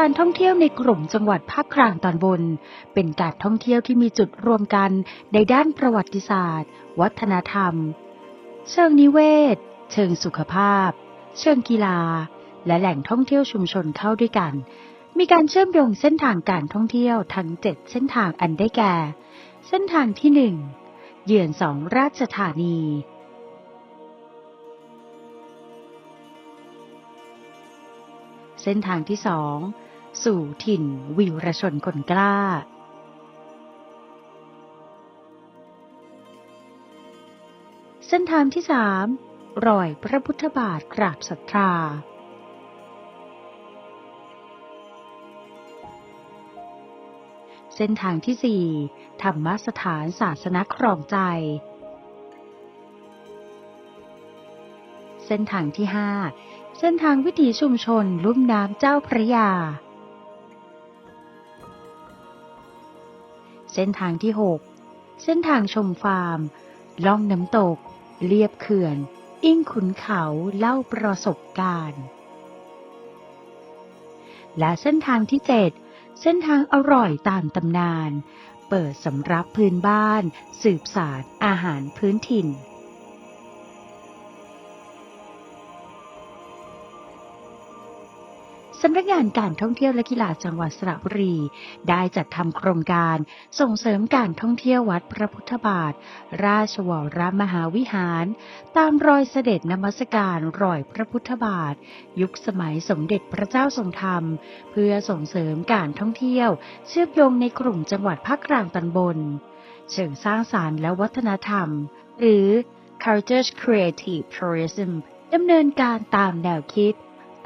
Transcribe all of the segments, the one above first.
การท่องเที่ยวในกลุ่มจังหวัดภาคกลางตอนบน เป็นการท่องเที่ยวที่มีจุดรวมกันในด้านประวัติศาสตร์ วัฒนธรรม เชิงนิเวศ เชิงสุขภาพ เชิงกีฬา และแหล่งท่องเที่ยวชุมชนเข้าด้วยกัน มีการเชื่อมโยงเส้นทางการท่องเที่ยวทั้ง 7 เส้นทางอันได้แก่ เส้นทางที่ 1 เยือนสองราชธานีเส้นทางที่สอง สู่ถิ่นวิวรชนคนกล้า เส้นทางที่สามรอยพระพุทธบาทกราบศรัทธา เส้นทางที่สี่ธรรมสถานศาสนครองใจ เส้นทางที่ห้าเส้นทางวิถีชุมชนลุ่มน้ำเจ้าพระยา เส้นทางที่ 6 เส้นทางชมฟาร์ม ล่องน้ำตก เลียบเขื่อน อิ้งขุนเขาเล่าประสบการณ์ และเส้นทางที่ 7 เส้นทางอร่อยตามตำนาน เปิดสำรับพื้นบ้าน สืบสารอาหารพื้นถิ่นำนักงานการท่องเที่ยวและกีฬาจังหวัดสระบุรี ได้จัดทำโครงการส่งเสริมการท่องเที่ยววัดพระพุทธบาท ราชวรมหาวิหาร ตามรอยเสด็จนมัสการรอยพระพุทธบาท ยุคสมัยสมเด็จพระเจ้าทรงธรรม เพื่อส่งเสริมการท่องเที่ยว เชื่อมโยงในกลุ่มจังหวัดภาคกลางตอนบน เชิงสร้างสารรค์และวัฒนธรรม หรือ Culture Creative Tourism ดำเนินการตามแนวคิด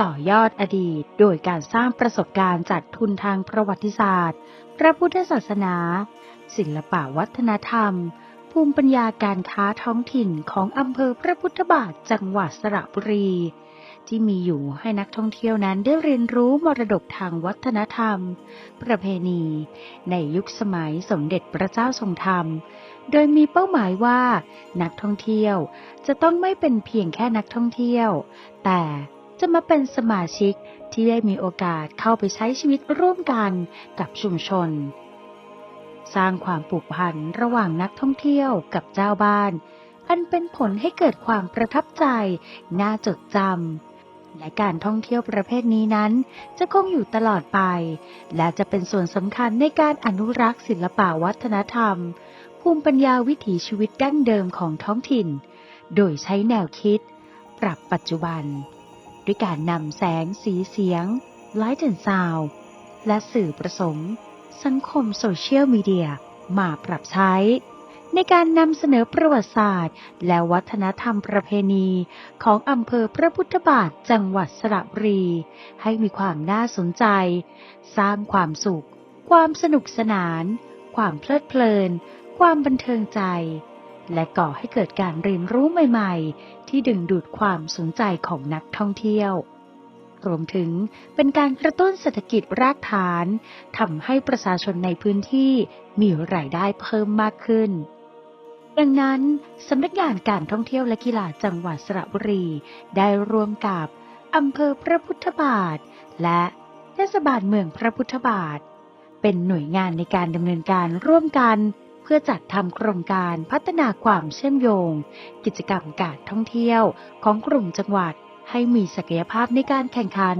ต่อยอดอดีต โดยการสร้างประสบการณ์จากทุนทางประวัติศาสตร์ พระพุทธศาสนา ศิลปวัฒนธรรม ภูมิปัญญาการค้าท้องถิ่นของอำเภอพระพุทธบาทจังหวัดสระบุรี ที่มีอยู่ให้นักท่องเที่ยวนั้นได้เรียนรู้มรดกทางวัฒนธรรม ประเพณี ในยุคสมัยสมเด็จพระเจ้าทรงธรรมโดยมีเป้าหมายว่า นักท่องเที่ยวจะต้องไม่เป็นเพียงแค่นักท่องเที่ยว แต่ จะมาเป็นสมาชิกที่ได้มีโอกาสเข้าไปใช้ชีวิตร่วมกันกับชุมชน สร้างความผูกพันระหว่างนักท่องเที่ยวกับเจ้าบ้าน อันเป็นผลให้เกิดความประทับใจ น่าจดจำ และการท่องเที่ยวประเภทนี้นั้น จะคงอยู่ตลอดไป และจะเป็นส่วนสำคัญในการอนุรักษ์ศิลปวัฒนธรรม ภูมิปัญญาวิถีชีวิตดั้งเดิมของท้องถิ่น โดยใช้แนวคิด ปรับปัจจุบัน ด้วยการนำแสงสีเสียง Light and Sound และสื่อผสมสังคมโซเชียลมีเดียมาปรับใช้ ในการนำเสนอประวัติศาสตร์ และวัฒนธรรมประเพณีของอำเภอพระพุทธบาทจังหวัดสระบุรี ให้มีความน่าสนใจ สร้างความสุข ความสนุกสนาน ความเพลิดเพลิน ความบันเทิงใจ และก่อให้เกิดการเรียนรู้ใหม่ ๆ ที่ดึงดูดความสนใจของนักท่องเที่ยว รวมถึงเป็นการกระตุ้นเศรษฐกิจรากฐานทำให้ประชาชนในพื้นที่มีรายได้เพิ่มมากขึ้น ดังนั้นสำนักงานการท่องเที่ยวและกีฬาจังหวัดสระบุรีได้ร่วมกับอำเภอพระพุทธบาท และเทศบาลเมืองพระพุทธบาท เป็นหน่วยงานในการดำเนินการร่วมกัน พื่อจัดทำโครงการพัฒนาความเชื่อมโยง กิจกรรมการท่องเที่ยวของกลุ่มจังหวัดให้มีศักยภาพในการแข่งขัน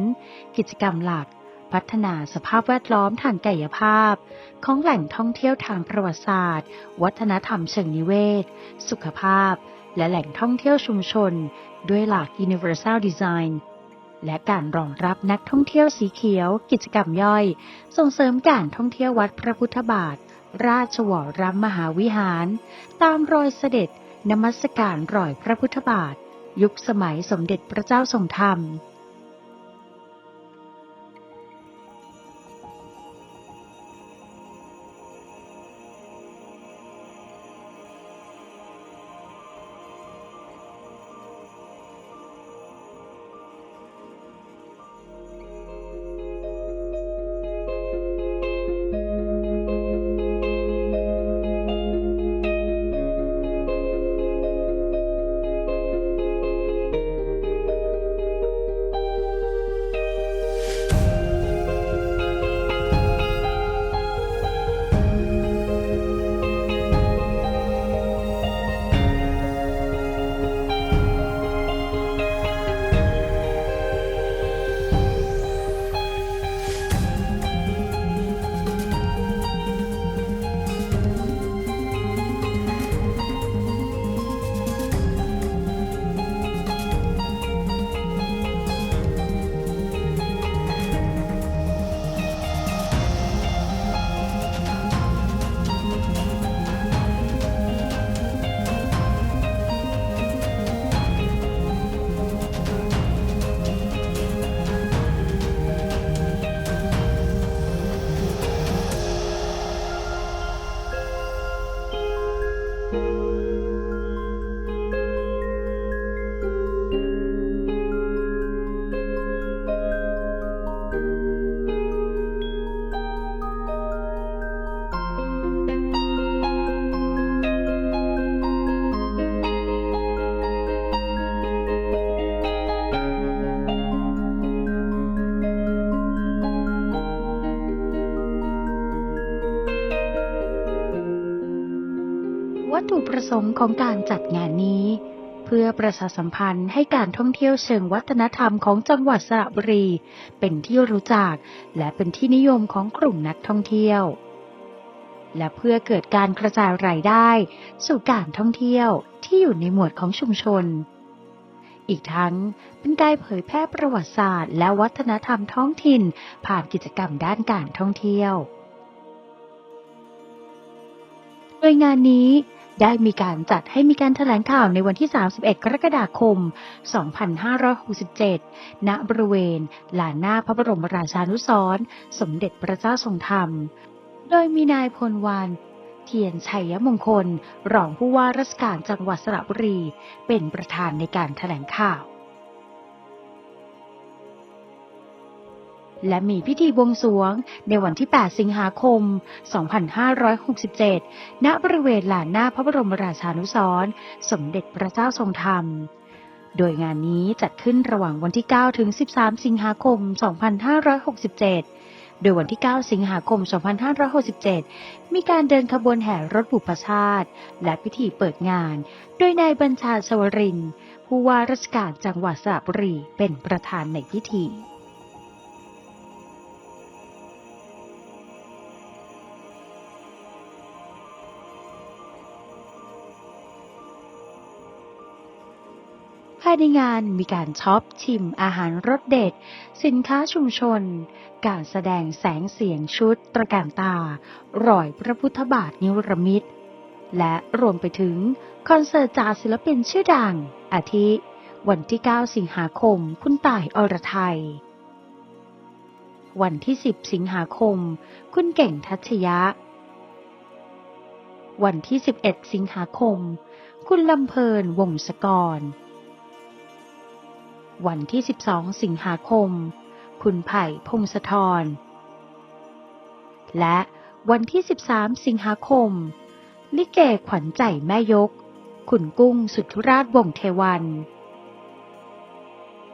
กิจกรรมหลัก พัฒนาสภาพแวดล้อมทางกายภาพ ของแหล่งท่องเที่ยวทางประวัติศาสตร์ วัฒนธรรมเชิงนิเวศ สุขภาพ และแหล่งท่องเที่ยวชุมชน ด้วยหลัก Universal Design และการรองรับนักท่องเที่ยวสีเขียว กิจกรรมย่อย ส่งเสริมการท่องเที่ยววัดพระพุทธบาท ราชวรมหาวิหาร ตามรอยเสด็จนมัสการรอยพระพุทธบาท ยุคสมัยสมเด็จพระเจ้าทรงธรรม สงค์ของการจัดงานนี้ เพื่อประชาสัมพันธ์ให้การท่องเที่ยวเชิงวัฒนธรรมของจังหวัดสระบุรี เป็นที่รู้จัก และเป็นที่นิยมของกลุ่มนักท่องเที่ยว และเพื่อเกิดการกระจายรายได้ สู่การท่องเที่ยวที่อยู่ในหมวดของชุมชน อีกทั้งเป็นการเผยแพร่ประวัติศาสตร์ และวัฒนธรรมท้องถิ่น ผ่านกิจกรรมด้านการท่องเที่ยวโดยงานนี้ ได้มีการจัดให้มีการแถลงข่าวในวันที่ 31 กรกฎาคม 2567 ณ บริเวณลานหน้าพระบรมราชานุสร์สมเด็จพระเจ้าทรงธรรม โดยมีนายพลวันเทียนชัยมงคล รองผู้ว่าราชการจังหวัดสระบุรี เป็นประธานในการแถลงข่าว และมีพิธีบวงสรวงในวันที่ 8 สิงหาคม 2567 ณ บริเวณลานหน้าพระบรมราชานุสรณ์สมเด็จพระเจ้าทรงธรรม โดยงานนี้จัดขึ้นระหว่างวันที่ 9 ถึง 13 สิงหาคม 2567 โดยวันที่ 9 สิงหาคม 2567 มีการเดินขบวนแห่รถบุพชาติ และพิธีเปิดงาน โดยนายบัญชาชวรินทร์ผู้ว่าราชการจังหวัดสระบุรีเป็นประธานในพิธี ภายในงานมีการช็อปชิมอาหารรสเด็ด สินค้าชุมชน การแสดงแสงเสียงชุดตระการตารอยพระพุทธบาทนิรมิตและรวมไปถึงคอนเสิร์ตจากศิลปินชื่อดัง อาทิ วันที่ 9 สิงหาคม คุณต่ายอรไทย วันที่ 10 สิงหาคม คุณเก่งทัชยะ วันที่ 11 สิงหาคม คุณลำเพลินวงศกร วันที่ 12 สิงหาคม คุณไผ่พงศธร และวันที่ 13 สิงหาคม ลิเกขวัญใจแม่ยกคุณกุ้งสุทธุราชวงศ์เทวัน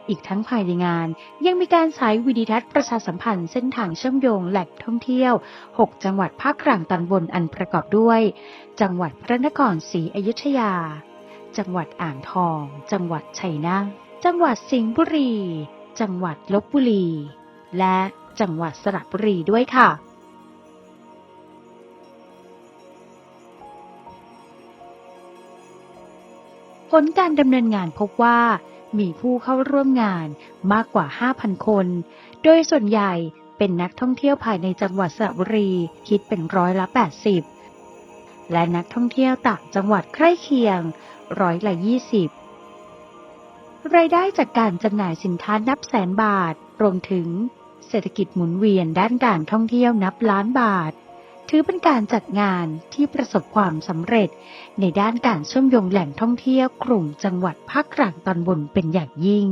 อีกทั้งภายในงานยังมีการใช้วิดีทัศน์ประชาสัมพันธ์เส้นทางเชื่อมโยงแหล่งท่องเที่ยว 6 จังหวัดภาคกลางตอนบนอันประกอบด้วย จังหวัดพระนครศรีอยุธยา จังหวัดอ่างทอง จังหวัดชัยนาท จังหวัดสิงห์บุรี จังหวัดลบบุรี และจังหวัดสระบุรีด้วยค่ะ ผลการดำเนินงานพบว่ามีผู้เข้าร่วมงานมากกว่า 5,000 คน โดยส่วนใหญ่เป็นนักท่องเที่ยวภายในจังหวัดสระบุรีคิดเป็นร้อยละ 80 และนักท่องเที่ยวต่างจังหวัดใกล้เคียงร้อยละ 20 รายได้จากการจำหน่ายสินค้านับแสนบาท รวมถึง เศรษฐกิจหมุนเวียนด้านการท่องเที่ยวนับล้านบาท ถือเป็นการจัดงานที่ประสบความสำเร็จ ในด้านการเชื่อมโยงแหล่งท่องเที่ยวกลุ่มจังหวัดภาคกลางตอนบนเป็นอย่างยิ่ง